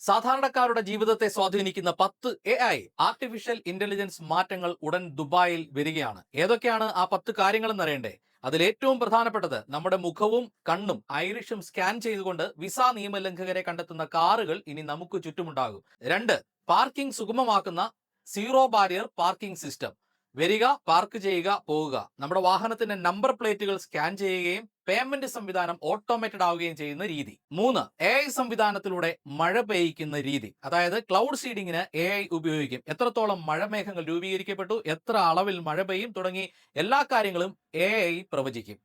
സാധാരണക്കാരുടെ ജീവിതത്തെ സ്വാധീനിക്കുന്ന പത്ത് എ ഐ ആർട്ടിഫിഷ്യൽ ഇന്റലിജൻസ് മാറ്റങ്ങൾ ഉടൻ ദുബായിൽ വരികയാണ്. ഏതൊക്കെയാണ് ആ പത്ത് കാര്യങ്ങൾ അറിയണ്ടേ അതിൽ ഏറ്റവും പ്രധാനപ്പെട്ടത് നമ്മുടെ മുഖവും കണ്ണും ഐറിഷും സ്കാൻ ചെയ്തുകൊണ്ട് വിസ നിയമലംഘകരെ കണ്ടെത്തുന്ന കാറുകൾ ഇനി നമുക്ക് ചുറ്റുമുണ്ടാകും. രണ്ട് പാർക്കിംഗ് സുഗമമാക്കുന്ന സീറോ ബാരിയർ പാർക്കിംഗ് സിസ്റ്റം. വരിക പാർക്ക് ചെയ്യുക പോവുക. നമ്മുടെ വാഹനത്തിന്റെ നമ്പർ പ്ലേറ്റുകൾ സ്കാൻ ചെയ്യുകയും പേയ്മെന്റ് സംവിധാനം ഓട്ടോമേറ്റഡ് ആവുകയും ചെയ്യുന്ന രീതി. മൂന്ന് എ ഐ സംവിധാനത്തിലൂടെ മഴ പെയ്യിക്കുന്ന രീതി. അതായത് ക്ലൗഡ് സീഡിങ്ങിന് എ ഐ ഉപയോഗിക്കും. എത്രത്തോളം മഴമേഘങ്ങൾ രൂപീകരിക്കപ്പെട്ടു എത്ര അളവിൽ മഴ പെയ്യും തുടങ്ങി എല്ലാ കാര്യങ്ങളും എ ഐ പ്രവചിക്കും.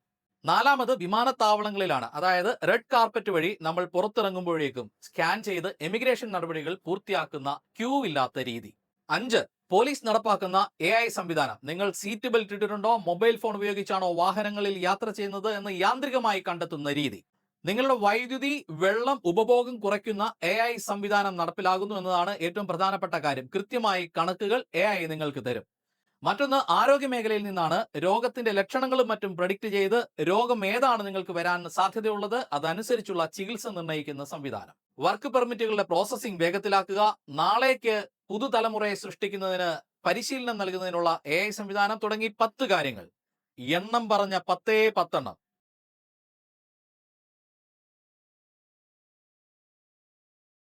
നാലാമത് വിമാനത്താവളങ്ങളിലാണ്. അതായത് റെഡ് കാർപ്പറ്റ് വഴി നമ്മൾ പുറത്തിറങ്ങുമ്പോഴേക്കും സ്കാൻ ചെയ്ത് എമിഗ്രേഷൻ നടപടികൾ പൂർത്തിയാക്കുന്ന ക്യൂ ഇല്ലാത്ത രീതി. അഞ്ച് പോലീസ് നടപ്പാക്കുന്ന എ ഐ സംവിധാനം. നിങ്ങൾ സീറ്റ് ബെൽറ്റ് ഇട്ടിട്ടുണ്ടോ? മൊബൈൽ ഫോൺ ഉപയോഗിച്ചാണോ വാഹനങ്ങളിൽ യാത്ര ചെയ്യുന്നത് എന്ന് യാന്ത്രികമായി കണ്ടെത്തുന്ന രീതി. നിങ്ങളുടെ വൈദ്യുതി വെള്ളം ഉപഭോഗം കുറയ്ക്കുന്ന എ ഐ സംവിധാനം നടപ്പിലാകുന്നു എന്നതാണ് ഏറ്റവും പ്രധാനപ്പെട്ട കാര്യം. കൃത്യമായി കണക്കുകൾ എ ഐ നിങ്ങൾക്ക് തരും. മറ്റൊന്ന് ആരോഗ്യ മേഖലയിൽ നിന്നാണ് രോഗത്തിന്റെ ലക്ഷണങ്ങളും മറ്റും പ്രഡിക്റ്റ് ചെയ്ത് രോഗം ഏതാണ് നിങ്ങൾക്ക് വരാൻ സാധ്യതയുള്ളത് അതനുസരിച്ചുള്ള ചികിത്സ നിർണയിക്കുന്ന സംവിധാനം. വർക്ക് പെർമിറ്റുകളുടെ പ്രോസസ്സിംഗ് വേഗത്തിലാക്കുക. നാളേക്ക് പുതുതലമുറയെ സൃഷ്ടിക്കുന്നതിന് പരിശീലനം നൽകുന്നതിനുള്ള എ സംവിധാനം തുടങ്ങി പത്ത് കാര്യങ്ങൾ. എണ്ണം പറഞ്ഞ പത്തേ പത്തെണ്ണം.